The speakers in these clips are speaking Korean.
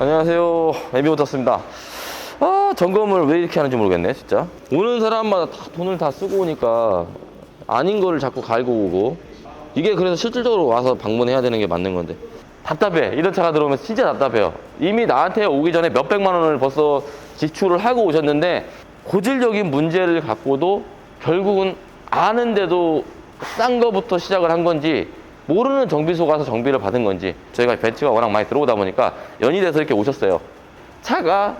안녕하세요. 에비오터스입니다. 아, 점검을 왜 이렇게 하는지 모르겠네, 진짜. 오는 사람마다 다 돈을 다 쓰고 오니까 아닌 거를 자꾸 갈고 오고. 이게 그래서 실질적으로 와서 방문해야 되는 게 맞는 건데. 답답해. 이런 차가 들어오면 진짜 답답해요. 이미 나한테 오기 전에 몇백만 원을 벌써 지출을 하고 오셨는데 고질적인 문제를 갖고도 결국은 아는데도 싼 거부터 시작을 한 건지 모르는 정비소 가서 정비를 받은 건지 저희가 벤츠가 워낙 많이 들어오다 보니까 연이 돼서 이렇게 오셨어요. 차가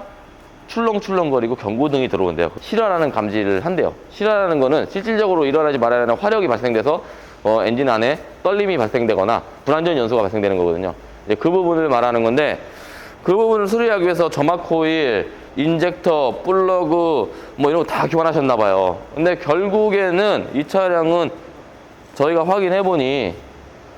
출렁출렁거리고 경고등이 들어온대요. 실화라는 감지를 한대요. 실화라는 거는 실질적으로 일어나지 말아야 하는 화력이 발생돼서 어, 엔진 안에 떨림이 발생되거나 불안전 연소가 발생되는 거거든요. 이제 그 부분을 말하는 건데 그 부분을 수리하기 위해서 점막 코일, 인젝터, 플러그 뭐 이런 거 다 교환하셨나 봐요. 근데 결국에는 이 차량은 저희가 확인해 보니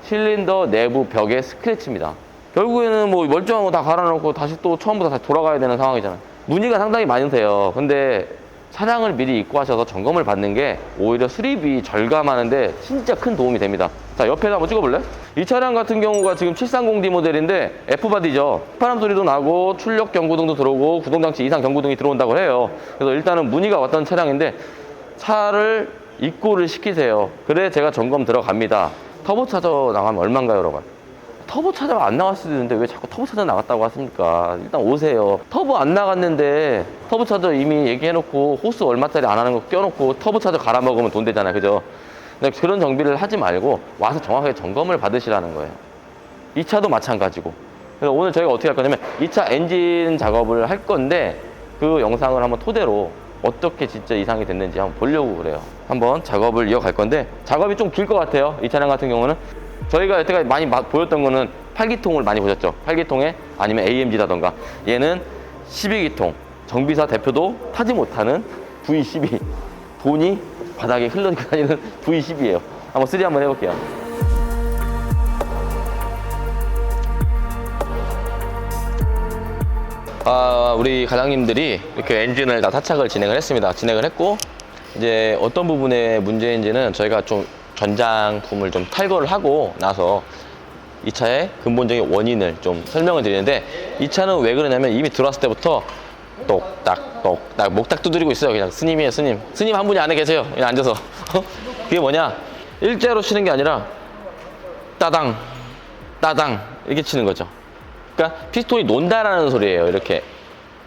실린더 내부 벽에 스크래치입니다. 결국에는 뭐 멀쩡한 거 다 갈아놓고 다시 또 처음부터 다시 돌아가야 되는 상황이잖아요. 문의가 상당히 많으세요. 근데 차량을 미리 입고 하셔서 점검을 받는 게 오히려 수리비 절감하는데 진짜 큰 도움이 됩니다. 자, 옆에다 한번 찍어볼래? 이 차량 같은 경우가 지금 730D 모델인데 F바디죠. 바람 소리도 나고 출력 경고등도 들어오고 구동장치 이상 경고등이 들어온다고 해요. 그래서 일단은 문의가 왔던 차량인데 차를 입고를 시키세요. 그래 제가 점검 들어갑니다. 터보 차저 나가면 얼마인가요, 여러분? 터보 차저가 안 수도 있는데 왜 자꾸 터보 차저 나갔다고 하십니까? 일단 오세요. 터보 안 나갔는데 터보 차저 이미 얘기해놓고 호스 얼마짜리 안 하는 거 껴놓고 터보 차저 갈아먹으면 돈 되잖아요, 그죠? 그런 정비를 하지 말고 와서 정확하게 점검을 받으시라는 거예요. 이 차도 마찬가지고. 그래서 오늘 저희가 어떻게 할 거냐면 이 차 엔진 작업을 할 건데 그 영상을 한번 토대로 어떻게 진짜 이상이 됐는지 한번 보려고 그래요. 한번 작업을 이어갈 건데 작업이 좀 길 것 같아요. 이 차량 같은 경우는 저희가 여태까지 많이 마- 보였던 거는 8기통을 많이 보셨죠. 8기통에 아니면 AMG라던가 얘는 12기통 정비사 대표도 타지 못하는 V12 돈이 바닥에 흘러다니는 V12예요. 한번 쓰리 한번 해볼게요. 아, 우리 과장님들이 이렇게 엔진을 다 타착을 진행을 했습니다. 진행을 했고, 이제 어떤 부분의 문제인지는 저희가 좀 전장품을 좀 탈거를 하고 나서 이 차의 근본적인 원인을 좀 설명을 드리는데 이 차는 왜 그러냐면 이미 들어왔을 때부터 똑딱 똑딱 목딱 두드리고 있어요. 그냥 스님이에요 스님. 스님 한 분이 안에 계세요. 그냥 앉아서. 그게 뭐냐? 일자로 치는 게 아니라 따당 따당 이렇게 치는 거죠 그러니까 피스톤이 논다라는 소리예요. 이렇게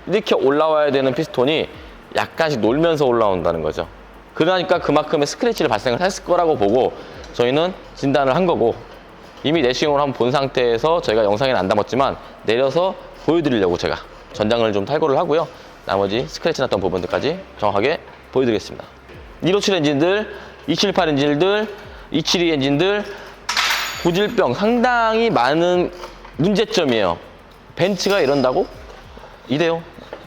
이렇게 올라와야 되는 피스톤이 약간씩 놀면서 올라온다는 거죠. 그러니까 그만큼의 스크래치를 발생을 했을 거라고 보고 저희는 진단을 한 거고 이미 내시경을 한번 본 상태에서 저희가 영상에는 안 담았지만 내려서 보여드리려고 제가 전장을 좀 탈거를 하고요. 나머지 스크래치 났던 부분들까지 정확하게 보여드리겠습니다. 157 엔진들, 278 엔진들, 272 엔진들 고질병 상당히 많은 문제점이에요. 벤츠가 이런다고? 이래요.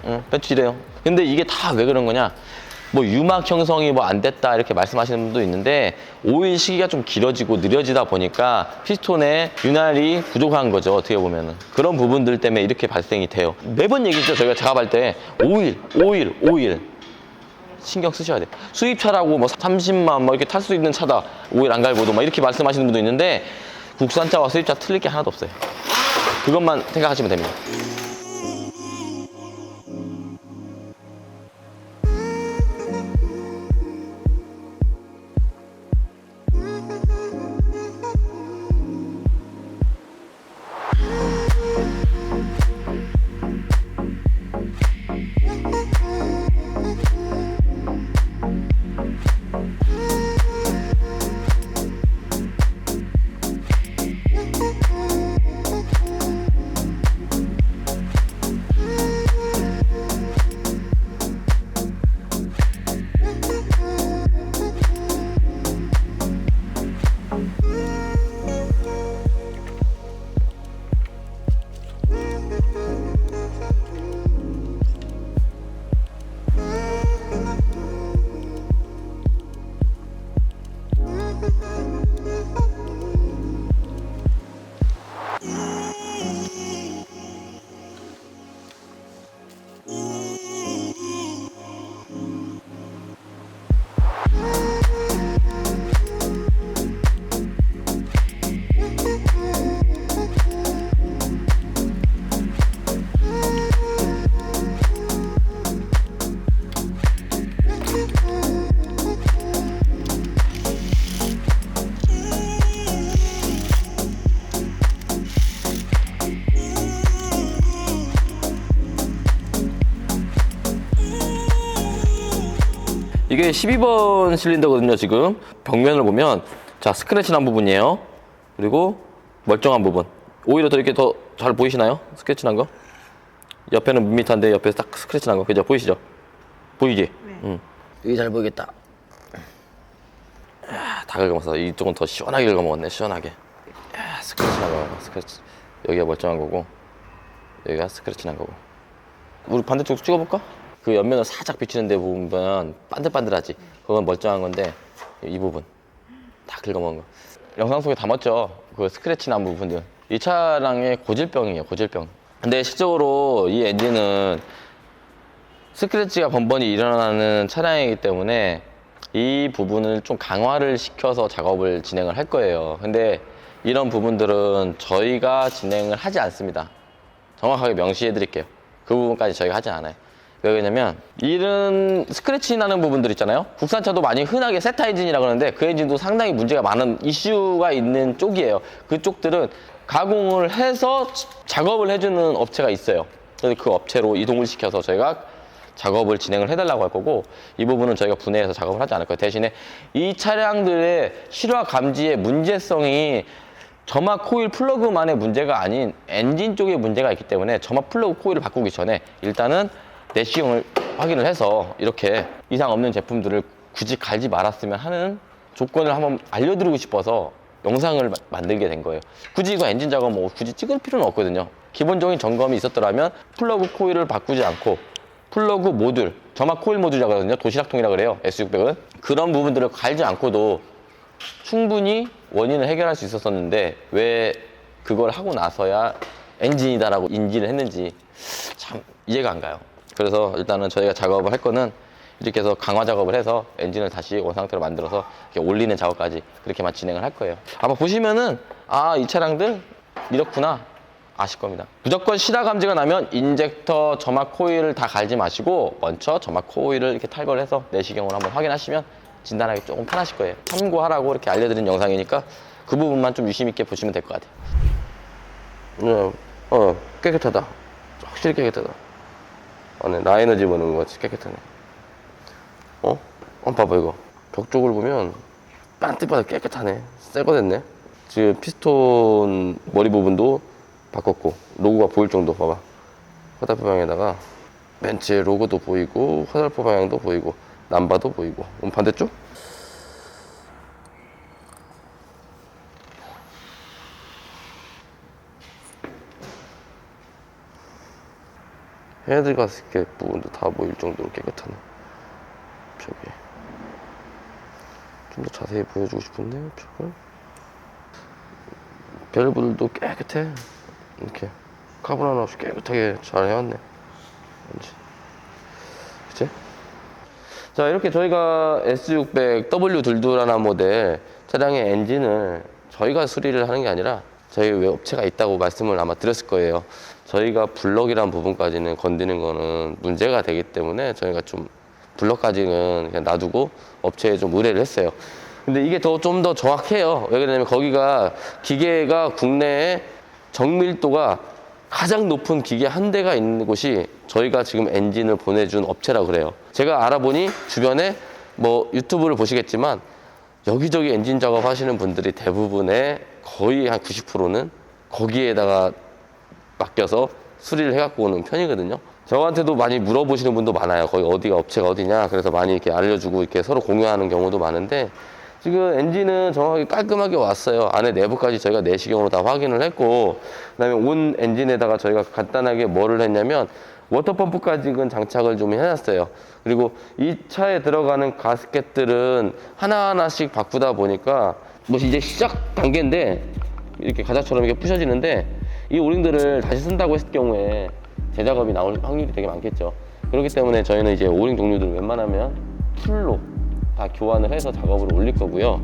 응, 벤츠 이래요. 근데 이게 다 왜 그런 거냐? 뭐 유막 형성이 뭐 안 됐다 이렇게 말씀하시는 분도 있는데 오일 시기가 좀 길어지고 느려지다 보니까 피스톤의 윤활이 부족한 거죠 어떻게 보면은 그런 부분들 때문에 이렇게 발생이 돼요 매번 얘기죠 저희가 작업할 때 오일 오일 오일 신경 쓰셔야 돼요. 수입차라고 뭐 30만 뭐 이렇게 탈 수 있는 차다. 오일 안 갈고도 막 이렇게 말씀하시는 분도 있는데 국산차와 수입차 틀릴 게 하나도 없어요. 그것만 생각하시면 됩니다. 이게 12번 실린더거든요, 지금. 벽면을 보면, 자, 스크래치 난 부분이에요. 그리고 멀쩡한 부분. 오히려 더 이렇게 더 잘 보이시나요? 스크래치 난 거? 옆에는 밋밋한데 옆에 딱 스크래치 난 거. 그죠? 보이시죠? 보이지? 응. 이게 잘 보이겠다. 야, 다 긁어먹었어. 이쪽은 더 시원하게 긁어먹었네, 시원하게. 야, 스크래치 난 거, 스크래치. 여기가 멀쩡한 거고, 여기가 스크래치 난 거고. 우리 반대쪽 찍어볼까? 그 옆면을 살짝 비치는 데 보면 반들반들하지. 그건 멀쩡한 건데 이 부분 다 긁어먹은 거. 영상 속에 담았죠. 그 스크래치 난 부분들. 이 차량의 고질병이에요. 고질병. 근데 실적으로 이 엔진은 스크래치가 번번이 일어나는 차량이기 때문에 이 부분을 좀 강화를 시켜서 작업을 진행을 할 거예요. 근데 이런 부분들은 저희가 진행을 하지 않습니다. 정확하게 명시해 드릴게요. 그 부분까지 저희가 하지 않아요. 왜 그러냐면 이런 스크래치 나는 부분들 있잖아요. 국산차도 많이 흔하게 세타 엔진이라 그러는데 그 엔진도 상당히 문제가 많은 이슈가 있는 쪽이에요. 그쪽들은 가공을 해서 작업을 해주는 업체가 있어요. 그래서 그 업체로 이동을 시켜서 저희가 작업을 진행을 해달라고 할 거고 이 부분은 저희가 분해해서 작업을 하지 않을 거예요. 대신에 이 차량들의 실화 감지의 문제성이 점막 코일 플러그만의 문제가 아닌 엔진 쪽에 문제가 있기 때문에 점막 플러그 코일을 바꾸기 전에 일단은 내시경을 확인을 해서 이렇게 이상 없는 제품들을 굳이 갈지 말았으면 하는 조건을 한번 알려드리고 싶어서 영상을 마- 만들게 된 거예요. 굳이 이거 엔진 작업 뭐 굳이 찍을 필요는 없거든요. 기본적인 점검이 있었더라면 플러그 코일을 바꾸지 않고 플러그 모듈, 점막 코일 모듈이라고 하거든요. 도시락통이라고 그래요. S600은. 그런 부분들을 갈지 않고도 충분히 원인을 해결할 수 있었었는데 왜 그걸 하고 나서야 엔진이다라고 인지를 했는지 참 이해가 안 가요. 그래서 일단은 저희가 작업을 할 거는 이렇게 해서 강화 작업을 해서 엔진을 다시 원상태로 만들어서 이렇게 올리는 작업까지 그렇게만 진행을 할 거예요. 아마 보시면은 아 이 차량들 이렇구나 아실 겁니다. 무조건 시다 감지가 나면 인젝터 점막 코일을 다 갈지 마시고 먼저 점막 코일을 이렇게 탈거를 해서 내시경으로 한번 확인하시면 진단하기 조금 편하실 거예요. 참고하라고 이렇게 알려드린 영상이니까 그 부분만 좀 유심 있게 보시면 될 것 같아요. 어, 어 깨끗하다. 확실히 깨끗하다. 안에 라이너 집어넣은 것 같이 깨끗하네. 어? 어 봐봐 이거 벽 쪽을 보면 반듯반듯 깨끗하네. 새거 됐네. 지금 피스톤 머리 부분도 바꿨고 로고가 보일 정도 봐봐. 화살표 방향에다가 벤츠의 로고도 보이고 화살표 방향도 보이고 남바도 보이고 반대쪽? 헤드 가스켓 부분도 다 보일 정도로 깨끗하네. 저기 좀더 자세히 보여주고 싶은데 벽을 밸브들도 깨끗해. 이렇게 카본 하나 없이 깨끗하게 잘 해왔네. 왠지. 그치? 자 이렇게 저희가 S600 W22 모델 차량의 엔진을 저희가 수리를 하는 게 아니라 저희 외 업체가 있다고 말씀을 아마 드렸을 거예요. 저희가 블럭이란 부분까지는 건드는 거는 문제가 되기 때문에 저희가 좀 블럭까지는 그냥 놔두고 업체에 좀 의뢰를 했어요. 근데 이게 더 좀 더 정확해요. 왜 그러냐면 거기가 기계가 국내에 정밀도가 가장 높은 기계 한 대가 있는 곳이 저희가 지금 엔진을 보내준 업체라고 그래요. 제가 알아보니 주변에 뭐 유튜브를 보시겠지만 여기저기 엔진 작업 하시는 분들이 대부분의 거의 한 90%는 거기에다가 맡겨서 수리를 해갖고 오는 편이거든요. 저한테도 많이 물어보시는 분도 많아요. 거기 어디가 업체가 어디냐. 그래서 많이 이렇게 알려주고 이렇게 서로 공유하는 경우도 많은데 지금 엔진은 정확하게 깔끔하게 왔어요. 안에 내부까지 저희가 내시경으로 다 확인을 했고 그다음에 온 엔진에다가 저희가 간단하게 뭐를 했냐면 워터펌프까지는 장착을 좀 해놨어요. 그리고 이 차에 들어가는 가스켓들은 하나하나씩 바꾸다 보니까 뭐 이제 시작 단계인데 이렇게 가자처럼 이렇게 부셔지는데 이 오링들을 다시 쓴다고 했을 경우에 재작업이 나올 확률이 되게 많겠죠. 그렇기 때문에 저희는 이제 오링 종류들을 웬만하면 풀로 다 교환을 해서 작업을 올릴 거고요.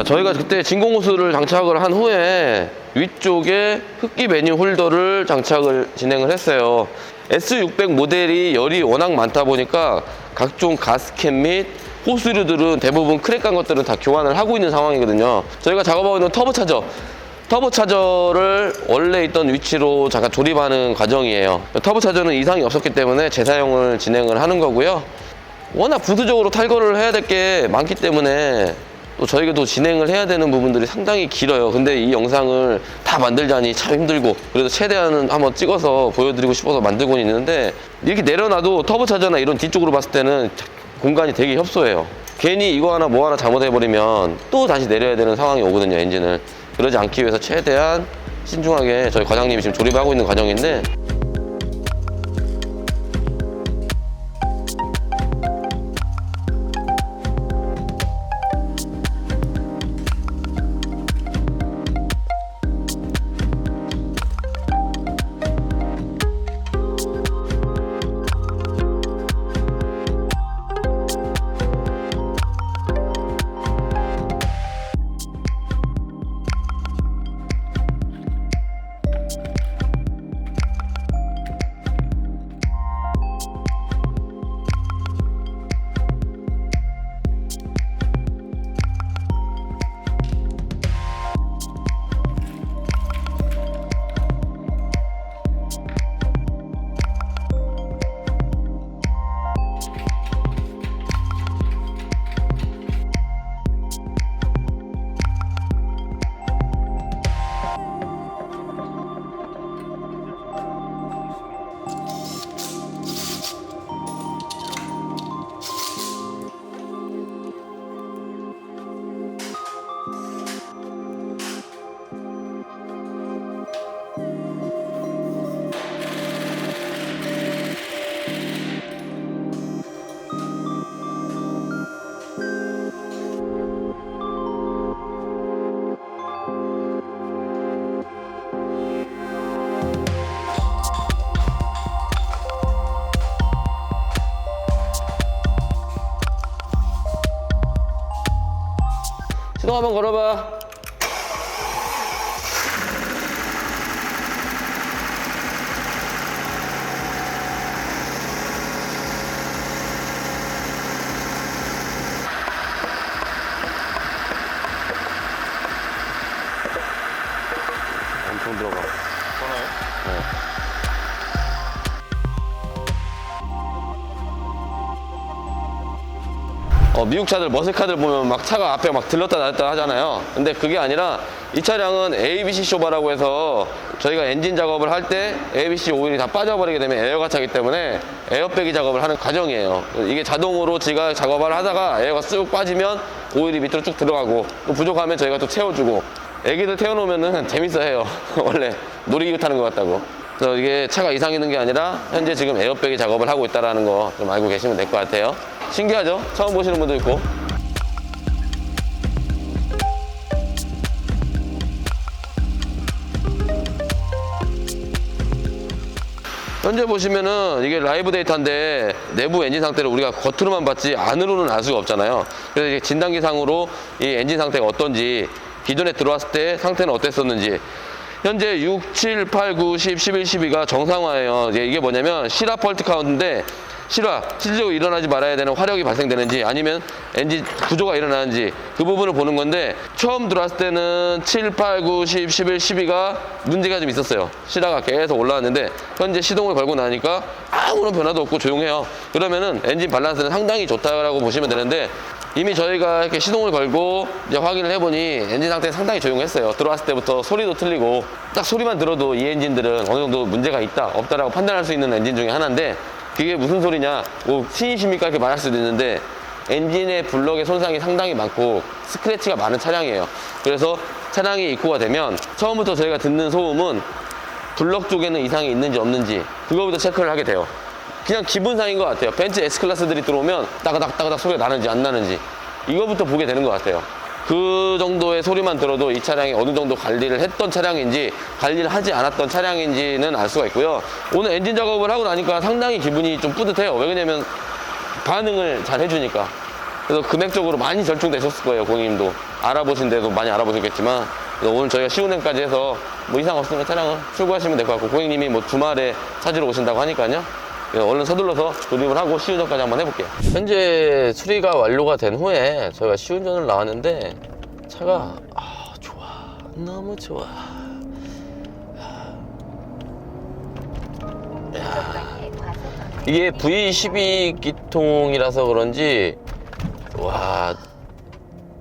자, 저희가 그때 진공호스를 장착을 한 후에 위쪽에 흡기 매뉴 홀더를 장착을 진행을 했어요. S600 모델이 열이 워낙 많다 보니까 각종 가스켓 및 호스류들은 대부분 크랙 간 것들은 다 교환을 하고 있는 상황이거든요. 저희가 작업하고 있는 터보 차저. 터보 차저를 원래 있던 위치로 잠깐 조립하는 과정이에요. 터보 차저는 이상이 없었기 때문에 재사용을 진행을 하는 거고요. 워낙 부수적으로 탈거를 해야 될 게 많기 때문에 또또 진행을 해야 되는 부분들이 상당히 길어요. 근데 이 영상을 다 만들자니 참 힘들고 그래도 최대한은 한번 찍어서 보여드리고 싶어서 만들고 있는데 이렇게 내려놔도 터보차저나 이런 뒤쪽으로 봤을 때는 공간이 되게 협소해요. 괜히 이거 하나 뭐 하나 잘못해버리면 또 다시 내려야 되는 상황이 오거든요, 엔진을. 그러지 않기 위해서 최대한 신중하게 저희 과장님이 지금 조립하고 있는 과정인데 시동 한번 걸어봐. 어, 미국 차들 머슬카들 보면 막 차가 앞에 막 들렀다 놨다 하잖아요. 근데 그게 아니라 이 차량은 ABC 쇼바라고 해서 저희가 엔진 작업을 할 때 ABC 오일이 다 빠져버리게 되면 에어가 차기 때문에 에어백이 작업을 하는 과정이에요. 이게 자동으로 지가 작업을 하다가 에어가 쑥 빠지면 오일이 밑으로 쭉 들어가고 또 부족하면 저희가 또 채워주고 애기들 태워놓으면은 재밌어 해요. 원래 놀이기구 타는 것 같다고. 그래서 이게 차가 이상 있는 게 아니라 현재 지금 에어백이 작업을 하고 있다는 거좀 알고 계시면 될 것 같아요. 신기하죠? 처음 보시는 분도 있고. 현재 보시면은 이게 라이브 데이터인데 내부 엔진 상태를 우리가 겉으로만 봤지 안으로는 알 수가 없잖아요. 그래서 이게 진단기상으로 이 엔진 상태가 어떤지 기존에 들어왔을 때 상태는 어땠었는지 현재 6, 7, 8, 9, 10, 11, 12가 정상화예요. 이게 뭐냐면 실화 펄트 카운트인데 실화 실제로 일어나지 말아야 되는 화력이 발생되는지 아니면 엔진 구조가 일어나는지 그 부분을 보는 건데 처음 들어왔을 때는 7, 8, 9, 10, 11, 12가 문제가 좀 있었어요. 실화가 계속 올라왔는데 현재 시동을 걸고 나니까 아무런 변화도 없고 조용해요. 그러면은 엔진 밸런스는 상당히 좋다라고 보시면 되는데 이미 저희가 이렇게 시동을 걸고 이제 확인을 해보니 엔진 상태는 상당히 조용했어요. 들어왔을 때부터 소리도 틀리고 딱 소리만 들어도 이 엔진들은 어느 정도 문제가 있다 없다라고 판단할 수 있는 엔진 중에 하나인데 그게 무슨 소리냐 뭐 신이십니까 이렇게 말할 수도 있는데 엔진의 블럭의 손상이 상당히 많고 스크래치가 많은 차량이에요. 그래서 차량이 입고가 되면 처음부터 저희가 듣는 소음은 블럭 쪽에는 이상이 있는지 없는지 그거부터 체크를 하게 돼요. 그냥 기분상인 것 같아요. 벤츠 S클래스들이 들어오면 따가닥 따가닥 소리가 나는지 안 나는지 이거부터 보게 되는 것 같아요. 그 정도의 소리만 들어도 이 차량이 어느 정도 관리를 했던 차량인지 관리를 하지 않았던 차량인지는 알 수가 있고요. 오늘 엔진 작업을 하고 나니까 상당히 기분이 좀 뿌듯해요. 왜 그러냐면 반응을 잘 해주니까 그래서 금액적으로 많이 절충되셨을 거예요, 고객님도. 알아보신 데도 많이 알아보셨겠지만. 오늘 저희가 시운행까지 해서 뭐 이상 없으면 차량을 출고하시면 될 것 같고, 고객님이 뭐 주말에 찾으러 오신다고 하니까요. 그래서 얼른 서둘러서 조립을 하고 시운전까지 한번 해볼게요. 현재 수리가 완료가 된 후에 저희가 시운전을 나왔는데 차가 아, 좋아. 너무 좋아. 이게 V12 기통이라서 그런지 와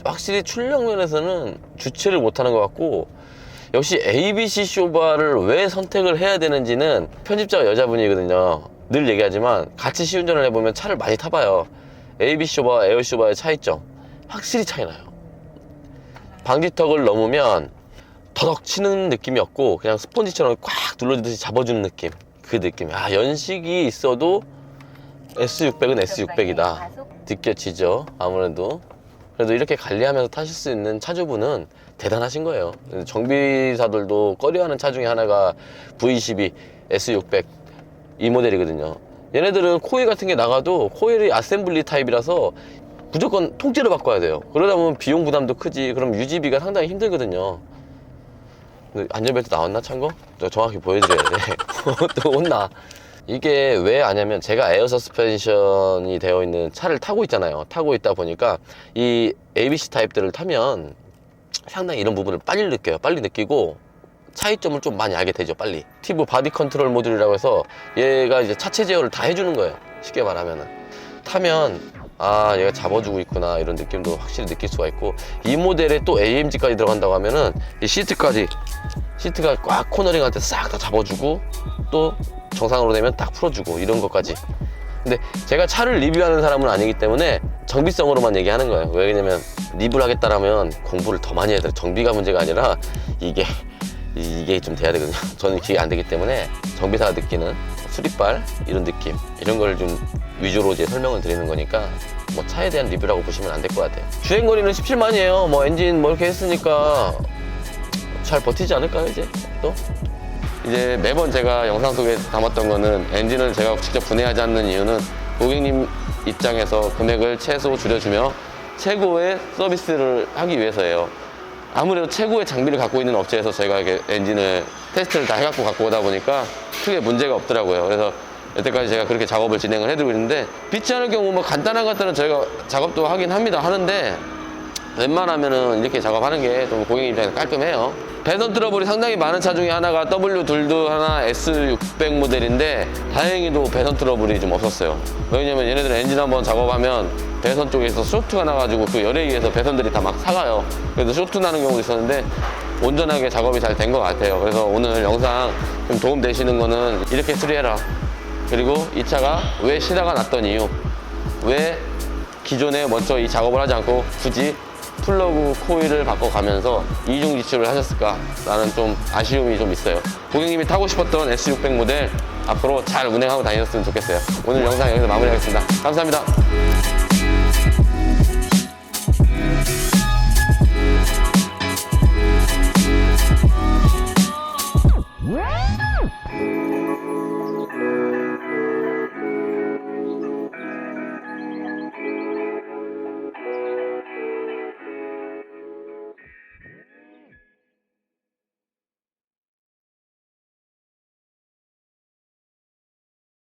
확실히 출력 면에서는 주체를 못하는 것 같고 역시 ABC 쇼바를 왜 선택을 해야 되는지는 편집자가 여자분이거든요 늘 얘기하지만 같이 시운전을 해보면 차를 많이 타봐요. ABC 쇼바와 에어 쇼바의 차이점 확실히 차이 나요. 방지턱을 넘으면 더덕 치는 느낌이 없고 그냥 스펀지처럼 꽉 눌러주듯이 잡아주는 느낌 그 느낌. 아 연식이 있어도 S600은 S600이다. 느껴지죠 아무래도. 그래도 이렇게 관리하면서 타실 수 있는 차주분은 대단하신 거예요. 정비사들도 꺼려하는 차 중에 하나가 V12 S600 이 모델이거든요 얘네들은 코일 같은 게 나가도 코일이 아셈블리 타입이라서 무조건 통째로 바꿔야 돼요 그러다 보면 비용 부담도 크지 그럼 유지비가 상당히 힘들거든요 안전벨트 나왔나? 저 정확히 보여드려야 돼. 또 혼나. 이게 왜 아냐면 제가 에어 서스펜션이 되어 있는 차를 타고 있잖아요. 타고 있다 보니까 이 ABC 타입들을 타면 상당히 이런 부분을 빨리 느껴요. 빨리 느끼고 차이점을 좀 많이 알게 되죠. 빨리. 티브 바디 컨트롤 모듈이라고 해서 얘가 이제 차체 제어를 다 해주는 거예요. 쉽게 말하면은. 타면 아 얘가 잡아주고 있구나 이런 느낌도 확실히 느낄 수가 있고 이 모델에 또 AMG까지 들어간다고 하면은 이 시트까지 시트가 꽉 코너링할 때싹다 잡아주고 또 정상으로 되면 딱 풀어주고 이런 것까지 근데 제가 차를 리뷰하는 사람은 아니기 때문에 정비성으로만 얘기하는 거예요 왜냐면 리뷰를 하겠다라면 공부를 더 많이 해야 돼요 정비가 문제가 아니라 이게 이게 좀 돼야 되거든요. 저는 그게 안 되기 때문에 정비사가 느끼는 수리발 이런 느낌 이런 걸 좀 위주로 이제 설명을 드리는 거니까 뭐 차에 대한 리뷰라고 보시면 안 될 것 같아요. 주행 거리는 17만이에요. 뭐 엔진 뭐 이렇게 했으니까 잘 버티지 않을까요 이제? 또? 이제 매번 제가 영상 속에 담았던 거는 엔진을 제가 직접 분해하지 않는 이유는 고객님 입장에서 금액을 최소 줄여주며 최고의 서비스를 하기 위해서예요. 아무래도 최고의 장비를 갖고 있는 업체에서 저희가 이렇게 엔진을 테스트를 다 해갖고 갖고 오다 보니까 크게 문제가 없더라고요. 그래서 여태까지 제가 그렇게 작업을 진행을 해드리고 있는데 빛지 않을 경우 뭐 간단한 것들은 저희가 작업도 하긴 합니다. 하는데 웬만하면은 이렇게 작업하는 게 좀 고객 입장에서 깔끔해요. 배선 트러블이 상당히 많은 차 중에 하나가 W 둘도 하나 S600 모델인데 다행히도 배선 트러블이 좀 없었어요. 왜냐면 얘네들 엔진 한번 작업하면 배선 쪽에서 쇼트가 나가지고 그 열에 의해서 배선들이 다 막 사가요. 그래서 쇼트 나는 경우도 있었는데 온전하게 작업이 잘 된 것 같아요. 그래서 오늘 영상 좀 도움 되시는 거는 이렇게 수리해라. 그리고 이 차가 왜 시다가 났던 이유, 왜 기존에 먼저 이 작업을 하지 않고 굳이 플러그 코일을 바꿔가면서 이중 지출을 하셨을까라는 좀 아쉬움이 좀 있어요. 고객님이 타고 싶었던 S600 모델 앞으로 잘 운행하고 다녔으면 좋겠어요. 오늘 영상 여기서 마무리하겠습니다. 감사합니다.